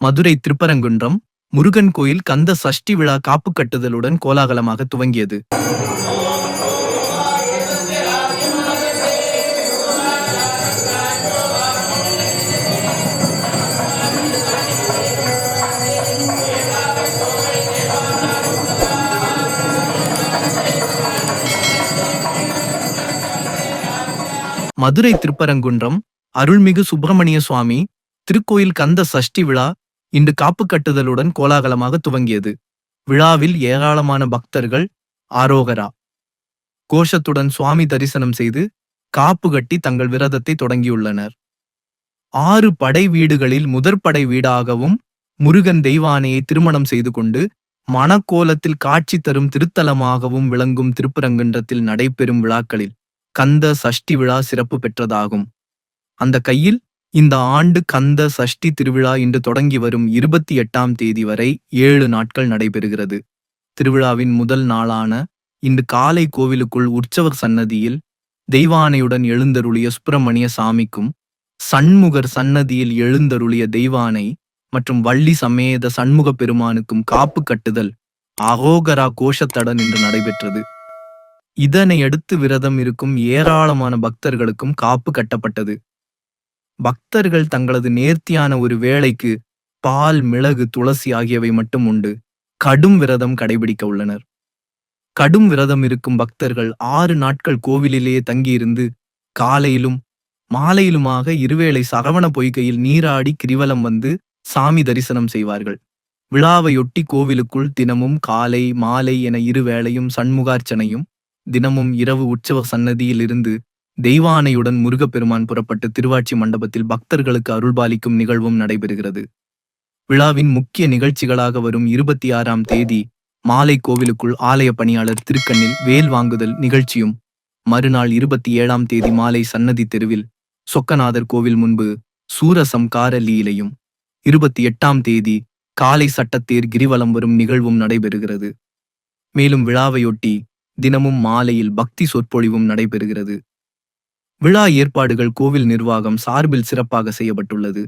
மதுரை திருப்பரங்குன்றம் முருகன் கோயில் கந்த சஷ்டி விழா காப்பு கட்டுதலுடன் கோலாகலமாக துவங்கியது. மதுரை திருப்பரங்குன்றம் அருள்மிகு சுப்பிரமணிய சுவாமி திருக்கோயில் கந்த சஷ்டி விழா இன்று காப்பு கட்டுதலுடன் கோலாகலமாக துவங்கியது. விழாவில் ஏராளமான பக்தர்கள் ஆரோகரா. கோஷத்துடன் சுவாமி தரிசனம் செய்து காப்பு கட்டி தங்கள் விரதத்தை தொடங்கியுள்ளனர். ஆறு படை வீடுகளில் முதற் படை வீடாகவும் முருகன் தெய்வானையை திருமணம் செய்து கொண்டு மணக்கோலத்தில் காட்சி தரும் திருத்தலமாகவும் விளங்கும் திருப்பரங்குன்றத்தில் நடைபெறும் விழாக்களில் கந்த சஷ்டி விழா சிறப்பு பெற்றதாகும். அந்த கையில் இந்த ஆண்டு கந்த சஷ்டி திருவிழா இன்று தொடங்கி வரும் இருபத்தி எட்டாம் தேதி வரை ஏழு நாட்கள் நடைபெறுகிறது. திருவிழாவின் முதல் நாளான இன்று காலை கோவிலுக்குள் உற்சவர் சன்னதியில் தெய்வானையுடன் எழுந்தருளிய சுப்பிரமணிய சாமிக்கும் சண்முகர் சன்னதியில் எழுந்தருளிய தெய்வானை மற்றும் வள்ளி சமேத சண்முக பெருமானுக்கும் காப்பு கட்டுதல் அகோகரா கோஷத்தடன் இன்று நடைபெற்றது. இதனை அடுத்து விரதம் இருக்கும் ஏராளமான பக்தர்களுக்கும் காப்பு கட்டப்பட்டது. பக்தர்கள் தங்களது நேர்த்தியான ஒரு வேளைக்கு பால் மிளகு துளசி ஆகியவை மட்டும் உண்டு. கடும் விரதம் கடைபிடிக்க உள்ளனர். கடும் விரதம் இருக்கும் பக்தர்கள் ஆறு நாட்கள் கோவிலிலேயே தங்கியிருந்து காலையிலும் மாலையிலுமாக இருவேளை சரவண பொய்கையில் நீராடி கிரிவலம் வந்து சாமி தரிசனம் செய்வார்கள். விழாவையொட்டி கோவிலுக்குள் தினமும் காலை மாலை என இருவேளையும் சண்முகார்ச்சனையும் தினமும் இரவு உற்சவ சன்னதியில் இருந்து தெய்வானையுடன் முருகப்பெருமான் புறப்பட்டு திருவாட்சி மண்டபத்தில் பக்தர்களுக்கு அருள்பாலிக்கும் நிகழ்வும் நடைபெறுகிறது. விழாவின் முக்கிய நிகழ்ச்சிகளாக வரும் இருபத்தி ஆறாம் தேதி மாலை கோவிலுக்குள் ஆலய பணியாளர் திருக்கண்ணில் வேல் வாங்குதல் நிகழ்ச்சியும் மறுநாள் இருபத்தி ஏழாம் தேதி மாலை சன்னதி தெருவில் சொக்கநாதர் கோவில் முன்பு சூரசம்கார லீலையும் இருபத்தி எட்டாம் தேதி காலை சட்டத்தேர் கிரிவலம் வரும் நிகழ்வும் நடைபெறுகிறது. மேலும் விழாவையொட்டி தினமும் மாலையில் பக்தி சொற்பொழிவும் நடைபெறுகிறது. விழா ஏற்பாடுகள் கோவில் நிர்வாகம் சார்பில் சிறப்பாக செய்யப்பட்டுள்ளது.